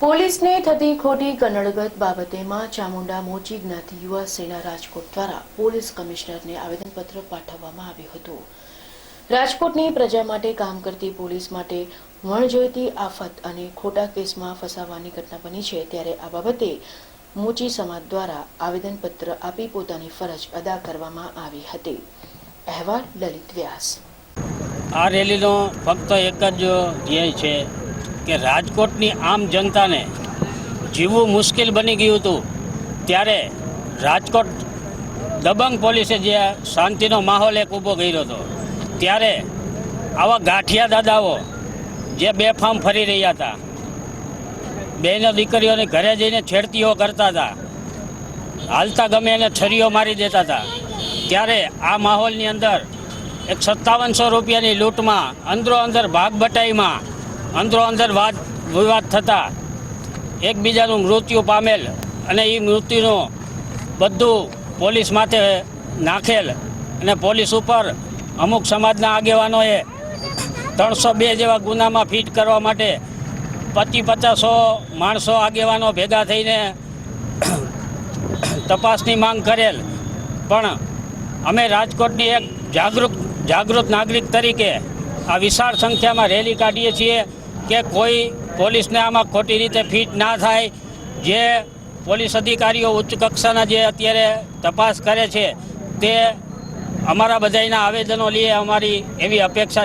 પોલીસને થતી ખોટી કનડગત બાબતેમાં ચામુંડા મોચી જ્ઞાતિ યુવા સેના રાજકોટ દ્વારા પોલીસ કમિશનરને આવેદનપત્ર પાઠવવામાં આવ્યું હતું. રાજકોટની પ્રજા માટે કામ કરતી પોલીસ માટે વણજોઈતી આફત અને ખોટા કેસમાં ફસાવાની ઘટના બની છે ત્યારે આ બાબતે મોચી સમાજ દ્વારા આવેદનપત્ર આપી પોતાની ફરજ અદા કરવામાં આવી હતી. અહેવાલ લલિત વ્યાસ. આ રેલીનો ફક્ત એક જ ધ્યેય છે કે રાજકોટની આમ જનતાને જીવવું મુશ્કેલ બની ગયું હતું, ત્યારે રાજકોટ દબંગ પોલીસે જે શાંતિનો માહોલ એક ઊભો કર્યો હતો, ત્યારે આવા ગાંઠિયા દાદાઓ જે બેફામ ફરી રહ્યા હતા બહેનો દીકરીઓને ઘરે જઈને છેડતીઓ કરતા હતા, હાલતા ગમે એને છરીઓ મારી દેતા હતા, ત્યારે આ માહોલની અંદર એક સત્તાવનસો રૂપિયાની લૂંટમાં અંદરો અંદર ભાગ બટાઈમાં અંદરો અંદર વાદ વિવાદ થતા એકબીજાનું મૃત્યુ પામેલ અને એ મૃત્યુનું બધું પોલીસ માથે નાખેલ અને પોલીસ ઉપર અમુક સમાજના આગેવાનોએ ત્રણસો બે જેવા ગુનામાં ફિટ કરવા માટે પચી પચાસો માણસો આગેવાનો ભેગા થઈને તપાસની માંગ કરેલ. પણ અમે રાજકોટની એક જાગૃત જાગૃત નાગરિક તરીકે આ વિશાળ સંખ્યામાં રેલી કાઢીએ છીએ. કે કોઈ પોલીસને આમાં ખોટી રીતે ફિટ ના થાય, જે પોલીસ અધિકારીઓ ઉચ્ચ કક્ષાના જે અત્યારે તપાસ કરે છે, તે અમારા બધાના આવેદનો લઈએ અમારી એવી અપેક્ષા